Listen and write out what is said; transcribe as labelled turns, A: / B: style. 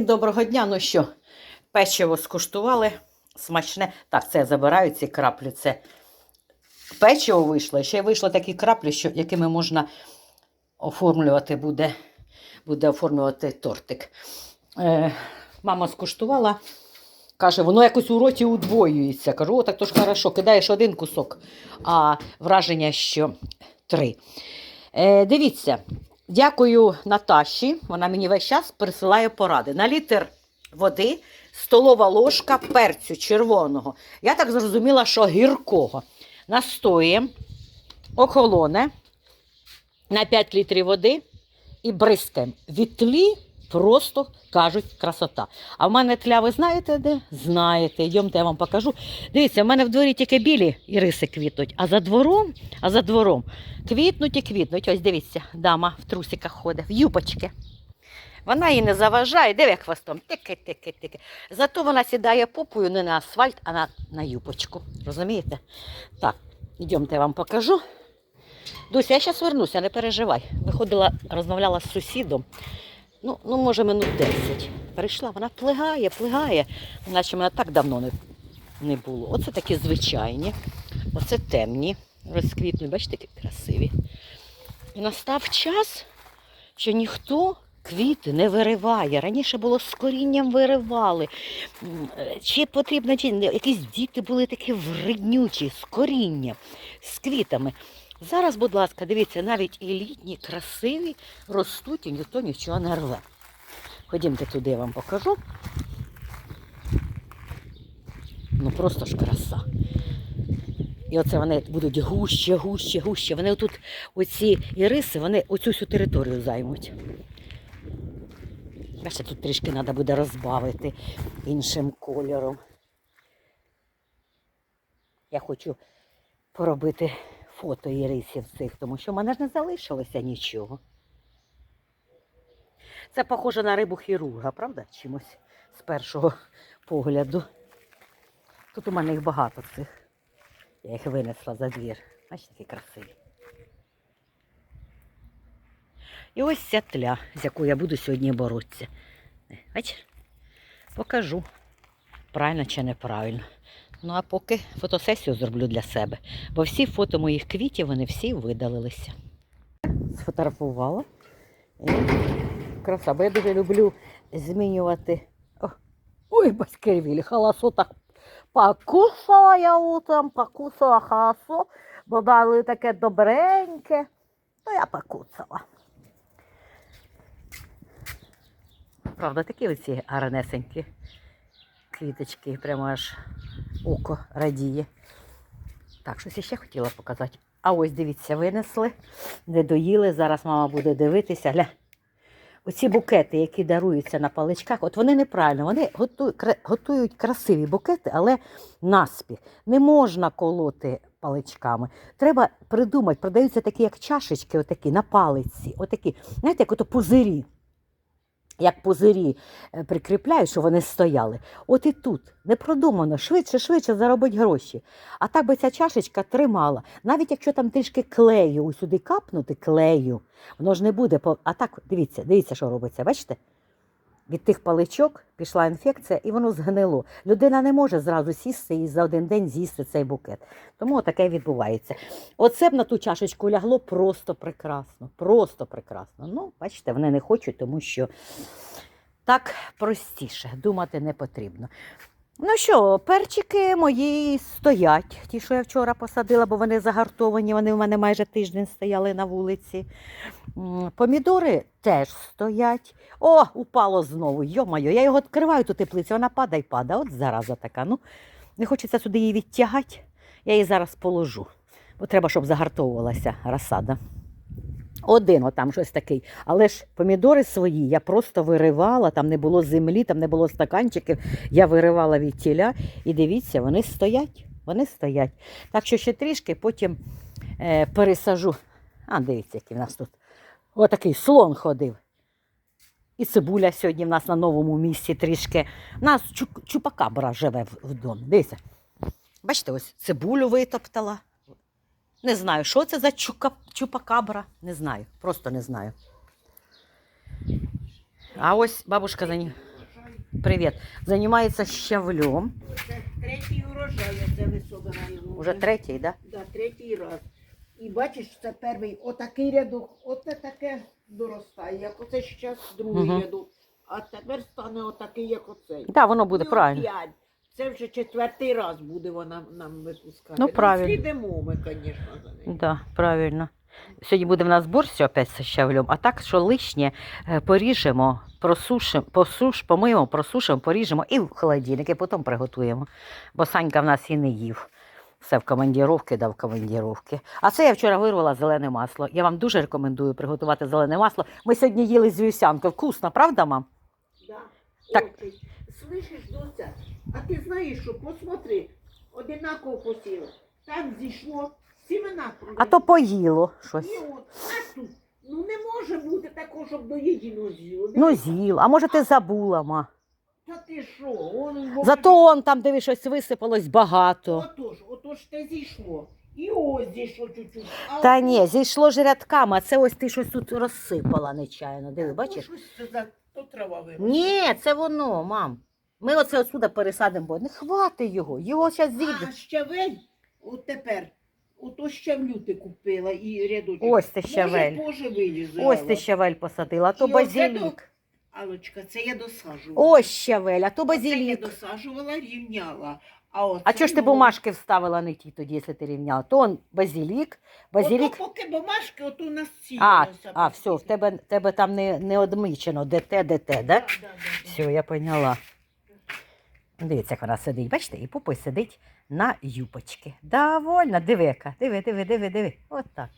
A: Доброго дня, ну що, печиво скуштували, смачне. Так, це я забираю ці краплі. Це печиво вийшло. Ще й вийшло такі краплі, що, якими можна оформлювати буде, буде оформлювати тортик. Е, мама скуштувала, каже, воно якось у роті удвоюється. Кажу, о, так то ж хорошо, кидаєш один кусок, а враження, що три. Е, дивіться, Дякую Наташі. Вона мені весь час присилає поради. На літр води столова ложка перцю червоного. Я так зрозуміла, що гіркого. Настоїм, охолоне на 5 літрів води і бризкаємо. Від тлі просто кажуть красота. А в мене тля, знаєте де? Знаєте. Йдемте, я вам покажу. Дивіться, в мене в дворі тільки білі іриси квітнуть, а за двором, а за двором квітнуть і квітнуть. Ось дивіться, дама в трусиках ходить, в юбочки. Вона її не заважає, диви хвостом. Тики-тики-тики. Зато вона сідає попою не на асфальт, а на, на юбочку. Розумієте? Так, йдемте, я вам покажу. Дуся, я зараз вернуся, не переживай. Виходила, розмовляла з сусідом. Ну, ну, може, минут 10. Прийшла, вона плигає, плигає, наче мене так давно не, не було. Оце такі звичайні, оце темні, розквітні, бачите, які красиві. І настав час, що ніхто квіти не вириває. Раніше було з корінням виривали. Чи потрібно, чи якісь діти були такі вреднючі, з корінням, з квітами. Зараз, будь ласка, дивіться, навіть і літні, красиві ростуть і ніхто нічого не рве. Ходімте туди, я вам покажу. Ну просто ж краса. І оце вони будуть гуще, гуще, гуще. Вони отут, оці іриси, вони оцю всю територію займуть. Бачите, тут трішки треба буде розбавити іншим кольором. Я хочу поробити фото ірисів цих, тому що в мене ж не залишилося нічого. Це похоже на рибу хірурга, правда? Чимось з першого погляду. Тут у мене їх багато цих. Я їх винесла за двір. Бачите, які красиві. І ось ця тля, з якою я буду сьогодні боротися. Бачиш? Покажу, правильно чи неправильно. Ну а поки фотосесію зроблю для себе. Бо всі фото моїх квітів, вони всі видалилися. Сфотографувала. І Краса, бо я дуже люблю змінювати. Ой, баскервілі, халасо так покусала я утром, покусала халасо, бо дали таке добреньке. Ну, я покусала. Правда, такі оці гарнесенькі квіточки, прямо аж око радіє. Так, щось ще хотіла показати. А ось дивіться, винесли, не доїли. Зараз мама буде дивитися. Гля. Оці букети, які даруються на паличках, от вони неправильно, вони готують, красиві букети, але наспіх. Не можна колоти паличками. Треба придумати, продаються такі, як чашечки, отакі, на палиці, отакі, знаєте, як ото пузирі. Як пузирі е, прикріпляють, що вони стояли. От і тут не продумано, швидше, швидше заробить гроші. А так би ця чашечка тримала. Навіть якщо там трішки клею усюди капнути, клею, воно ж не буде. А так, дивіться, дивіться, що робиться. Бачите? Від тих паличок пішла інфекція і воно згнило. Людина не може зразу сісти і за один день з'їсти цей букет. Тому таке відбувається. Оце б на ту чашечку лягло просто прекрасно. Просто прекрасно. Ну, бачите, вони не хочуть, тому що так простіше, думати не потрібно. Ну що, перчики мої стоять, ті, що я вчора посадила, бо вони загартовані, вони в мене майже тиждень стояли на вулиці. Помідори теж стоять. О, упало знову. Йо-моє, я його відкриваю ту теплицю, вона падає, падає. От зараза така. Ну, не хочеться сюди її відтягати. Я її зараз положу. Бо треба, щоб загартовувалася розсада. Один отам щось такий. Але ж помідори свої я просто виривала, там не було землі, там не було стаканчиків. Я виривала від тіля і дивіться, вони стоять. Вони стоять. Так що ще трішки потім е, пересажу. А, дивіться, який в нас тут. Отакий слон ходив. І цибуля сьогодні в нас на новому місці трішки. У нас чупакабра живе в, в домі. Дивіться. Бачите, ось цибулю витоптала. Не знаю, що це за чука, чупакабра. Не знаю, просто не знаю. А ось бабушка за ним. Привіт. Займається щавлем.
B: Це третій урожай, це ми собираємо.
A: Уже третій, да?
B: Да, третій раз. І бачиш, це перший, отакий рядок, оце таке доростає, як оце зараз другий
A: Мгм.
B: рядок. А тепер стане отакий, як оцей.
A: Так, да, воно буде
B: І
A: правильно.
B: опять. Це вже четвертий раз буде вона нам випускати.
A: Ну, правильно.
B: Слідимо ми, звісно, за нею.
A: Да, правильно. Сьогодні буде в нас борщ опять з щавлем, а так, що лишнє е, поріжемо, просушимо, посуш, помиємо, просушимо, поріжемо і в холодильник, і потім приготуємо. Бо Санька в нас і не їв. Все в командіровки дав командіровки. А це я вчора вирвала зелене масло. Я вам дуже рекомендую приготувати зелене масло. Ми сьогодні їли з вівсянкою. Вкусно, правда, мам?
B: Да.
A: Так.
B: Очень. Слышиш, доця, а ти знаєш, що посмотри, одинаково посіли. Так зійшло, сімена
A: А то поїло щось.
B: от, а тут, ну не може бути такого, щоб до єдиного з'їло.
A: Ну, з'їл. А може ти забула, ма?
B: Та ти що? Он,
A: Зато он там, диви, щось висипалось багато.
B: Отож, те зійшло. І ось зійшло чуть-чуть. А
A: Та ні, зійшло ж рядками, а це ось ти щось тут розсипала нечайно. Диви,
B: Ну,
A: бачиш?
B: щось це за то трава виросла.
A: Ні, це воно, мам. Ми оце отсюди пересадимо, бо не хвати його. Його зараз
B: А
A: зійде.
B: щавель, от тепер, ото щавлю ти купила і рядочок.
A: Ось ти
B: Може,
A: щавель.
B: Може, вилізе.
A: Ось ти щавель посадила, а то
B: І оце
A: базилік.
B: Алочка, це я досаджувала.
A: Ось щавель, а то
B: Це я
A: базилік.
B: досаджувала, рівняла. А, оце
A: А чого ж ти
B: ну,
A: бумажки вставила не ті тоді, якщо ти рівняла? То он базилік, базилік.
B: Ото поки бумажки, ото у нас ці.
A: А, а, все, в тебе, тебе там не, не одмічено, де те, де те, да?
B: Да, да, да,
A: Все, я поняла. Дивіться, як вона сидить, бачите, і пупой сидить на юпочки. Довольно, диви яка. Диви, диви, диви, диви. От так.